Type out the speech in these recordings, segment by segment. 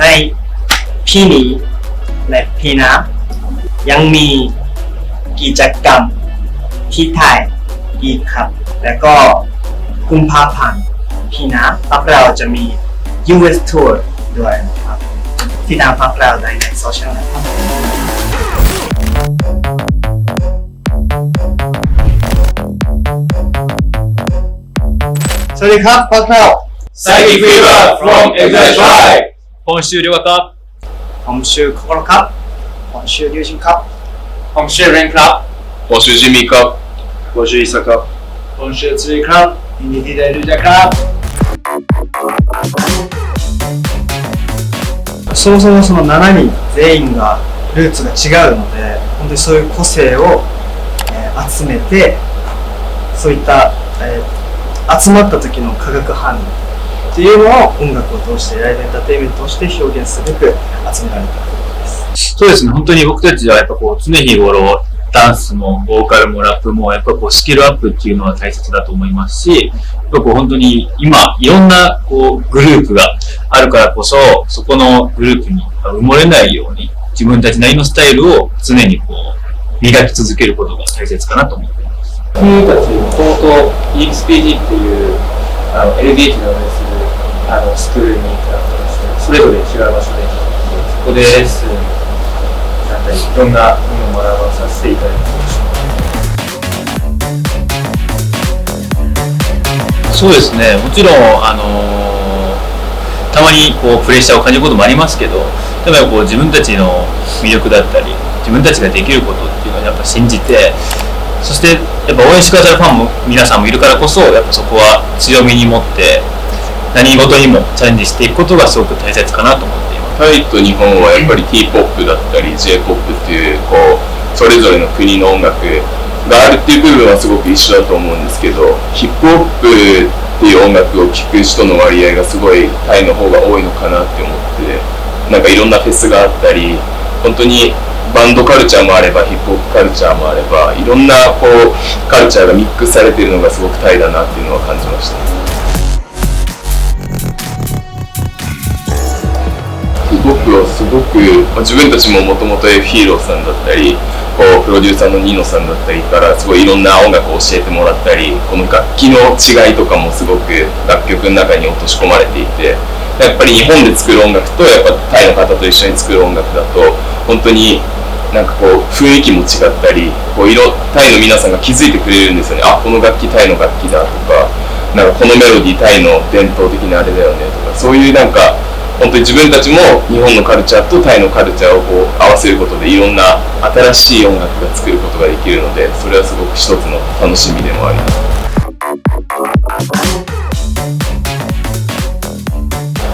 ในพี่นี้และพี่นะยังมีกิจกรรมที่ไทยอีกครับ แล้วก็กุมภาพันธ์พี่นะพวกเราจะมี US Tour ด้วยนะครับที่ตามพวกเราได้ในโซเชียลนะครับสวัสดีครับพวกเรา Psychic Fever from Exile Tribe 今週両学今週心か？今週龍神か？今週蓮か？今週ジミーか？今週イサか今週辻かイニティルジャか？そもそもその7人全員がルーツが違うので本当にそういう個性を、え、集めてそういった、えー、集まった時の化学反応っていうのを音楽を通してライブエンターテインメントとして表現すべく集められたことですそうですね、本当に僕たちはやっぱこう常日頃ダンスもボーカルもラップもやっぱこうスキルアップっていうのは大切だと思いますし、やっぱこう本当に今いろんなこうグループがあるからこそ、そこのグループに埋もれないように自分たちなりのスタイルを常にこう磨き続けることが大切かなと思っています。君たちもともと EXPG っていうあの LDH が運営するあのスクールに行ったんですけどそれぞれ違う場所でそこでレッスンだったりいろんなものを学ばさせていただいてますそうですね、もちろん、あのたまにこうプレッシャーを感じることもありますけど、でもこう自分たちの魅力だったり、自分たちができることっていうのをやっぱ信じて、そしてやっぱ応援してくださるファンも皆さんもいるからこそ、やっぱそこは強みに持って、何事にもチャレンジしていくことがすごく大切かなと思っています。タイと日本はやっぱり T−POP だったり J−POP っていうこうそれぞれの国の音楽があるっていう部分はすごく一緒だと思うんですけどヒップホップっていう音楽を聴く人の割合がすごいタイの方が多いのかなって思ってなんかいろんなフェスがあったり本当にバンドカルチャーもあればヒップホップカルチャーもあればいろんなこうカルチャーがミックスされてるのがすごくタイだなっていうのは感じました。ヒップホップをすごく、まあ、自分たちももともと F ヒーローさんだったりこうプロデューサーのニノさんだったりからすごいいろんな音楽を教えてもらったりこの楽器の違いとかもすごく楽曲の中に落とし込まれていてやっぱり日本で作る音楽とやっぱタイの方と一緒に作る音楽だと本当になんかこう雰囲気も違ったりこう色タイの皆さんが気づいてくれるんですよね。あこの楽器タイの楽器だとかなんかこのメロディータイの伝統的なあれだよねとかそういうなんか本当に自分たちも日本のカルチャーとタイのカルチャーをこう合わせることでいろんな新しい音楽が作ることができるのでそれはすごく一つの楽しみでもあります。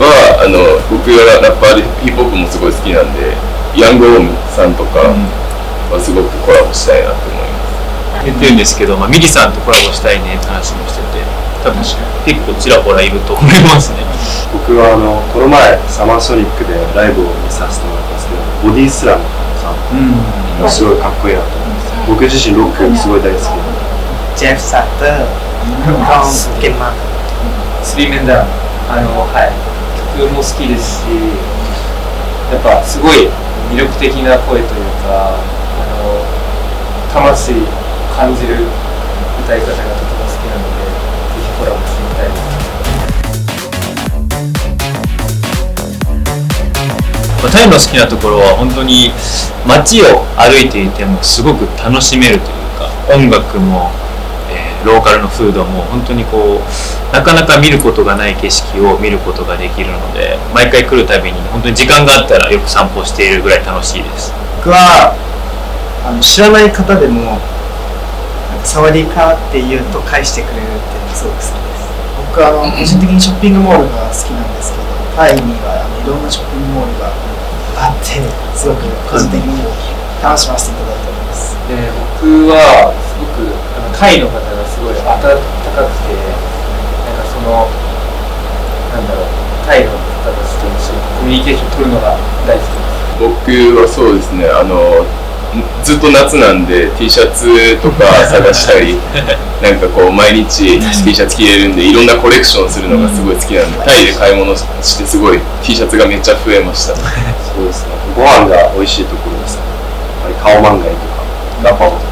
はあの僕はラッパーでヒップホップもすごい好きなんでヤングオームさんとかはすごくコラボしたいなと思います。言ってるんですけど、まあ、ミリさんとコラボしたいねって話もしてて、多分結構ちらほらいると思いますね。僕はあのこの前サマーソニックでライブを見させてもらったんですけどボディスラムさん、うん、すごいかっこいいなと。思って、うん、僕自身ロックすごい大好き。でジェフ・サッターカン・ゲンマンスリーメンダー。あのはい。曲も好きですしやっぱすごい魅力的な声というかあの魂を感じる歌い方がとタイの好きなところは本当に街を歩いていてもすごく楽しめるというか音楽も、えーローカルのフードも本当にこうなかなか見ることがない景色を見ることができるので毎回来るたびに本当に時間があったらよく散歩しているぐらい楽しいです。僕はあの知らない方でもサワディーカーって言うと返してくれるっていうのがすごく好きです。僕はあの個人的にショッピングモールが好きなんですけどタイにはあのいろんなショッピングモールがあってすごく個人的に楽しませていただいております。で僕はすごくあのタイの方がすごい温かくてなんかそのなんだろうタイの方たちと一緒にコミュニケーション取るのが大好きです。僕はそうですねあのずっと夏なんで T シャツとか探したり なんかこう毎日 T シャツ着れるんでいろんなコレクションするのがすごい好きなんでタイで買い物してすごい T シャツがめっちゃ増えました。そうですね。ご飯が美味しいところですね。やっぱりカオマンガイとかガパオとか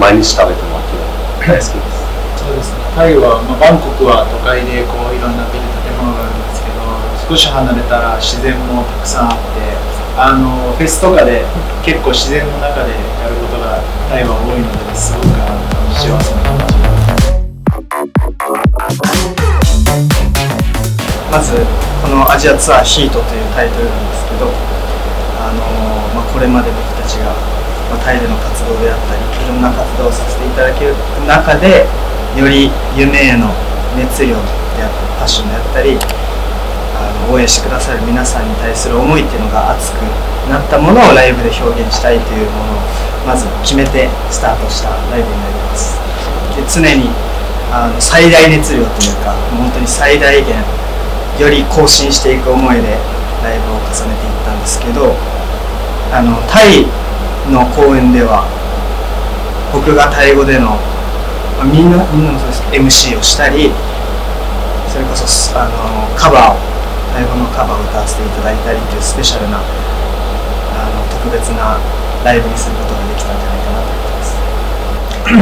毎日食べても飽きない。大好きですそうですね。タイは、まあ、バンコクは都会でこういろんなビル建物があるんですけど、少し離れたら自然もたくさんあって、あのフェスとかで結構自然の中でやることがタイは多いのですごく幸せな感じ。まずこのアジアツアーヒートというタイトルなんですけど、あのまあ、これまで僕たちが、まあ、タイでの活動であったりいろんな活動をさせていただける中でより夢への熱量であったりパッションであったりあの応援してくださる皆さんに対する思いっていうのが熱くなったものをライブで表現したいというものをまず決めてスタートしたライブになります。で常にあの最大熱量というか本当に最大限より更新していく思いでライブを重ねていったんですけどあのタイの公演では僕がタイ語での、まみんなみんなもそうですけど MC をしたりそれこそあのカバーをタイ語のカバーを歌わせていただいたりというスペシャルなあの特別なライブにすることができたんじゃないかなと思います。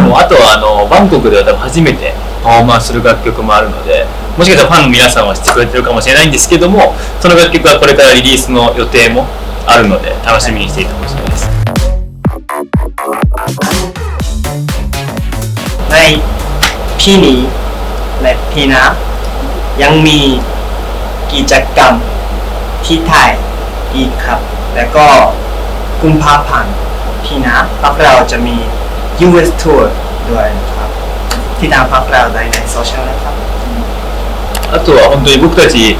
もうあとはあのバンコクでは多分初めてパフォーマンスする楽曲もあるのでもしかしたらファンの皆さんは知ってくれてるかもしれないんですけどもその楽曲はこれからリリースの予定もあるので楽しみにしていてほしいです。 ในพี่หนีและพี่นะยังมี กิจกรรมที่ไทยอีกครับ แล้วก็กุมภาพันธ์พี่นะพวกเราจะมี US Tour ด้วยนะครับ ที่ตามพวกเราได้ในโซเชียลนะครับ あとは本当に僕たち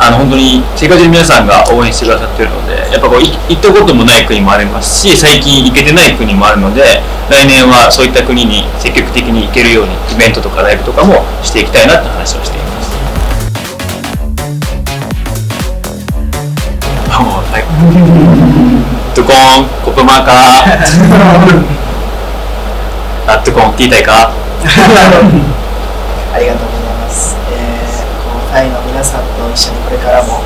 あの本当に世界中の皆さんが応援してくださってるのでやっぱこうい行ったこともない国もありますし最近行けてない国もあるので来年はそういった国に積極的に行けるようにイベントとかライブとかもしていきたいなって話をしています。 もうはいトゥコーンコップマーカー。あトゥコーン聞いたいか？ありがとうございます、えーこのタイの皆さんと一緒にこれからも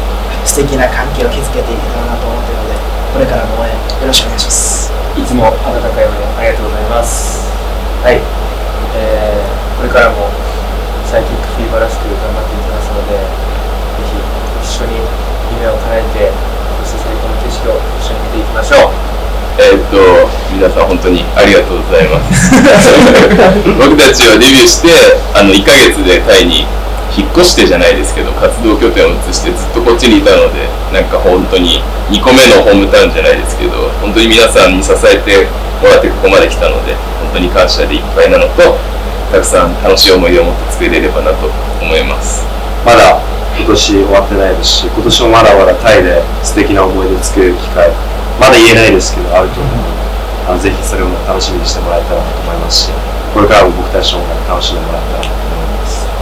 素敵な関係を築けていけたらなと思っているのでこれからも応援よろしくお願いします。いつも温かい応援ありがとうございます。はい、えーこれからもサイキックフィーバーらしく頑張っていきますので、ぜひ一緒に夢を叶えて、そして最高の景色を一緒に見ていきましょう。えーっと皆さん本当にありがとうございます 僕たちはデビューしてあの1ヶ月でタイに引っ越してじゃないですけど活動拠点を移してずっとこっちにいたのでなんか本当に2個目のホームタウンじゃないですけど本当に皆さんに支えてもらってここまで来たので本当に感謝でいっぱいなのとたくさん楽しい思い出を持って作れればなと思いますまだ今年終わってないですし今年もまだまだタイで素敵な思い出を作れる機会まだ言えないですけどあると思うのであのぜひそれを楽しみにしてもらえたらなと思いますしこれからも僕たちの音楽楽しんでもらえたらなと思います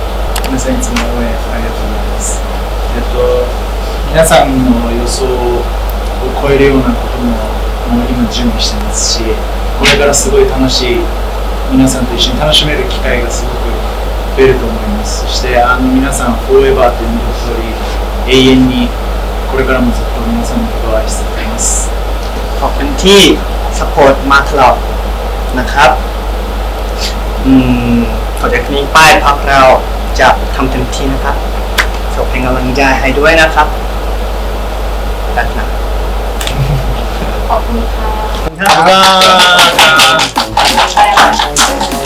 皆さんいつも応援ありがとうございます。えっと、皆さんの予想を超えるようなことももう今準備してますし、これからすごい楽しい、皆さんと一緒に楽しめる機会がすごく増えると思います。そしてあの皆さん、フォーエバーという通り、永遠にこれからもずっと皆さんのことを愛し続けます。 ของพื้นที่สปอร์ตมาตลอดนะครับอืมขอจากนี้ป้ายพักเราจะทำเต็มที่นะครับส่งเป็นกำลังใจให้ด้วยนะครับดัดหนักขอบคุณค่ะขอบคุณครับ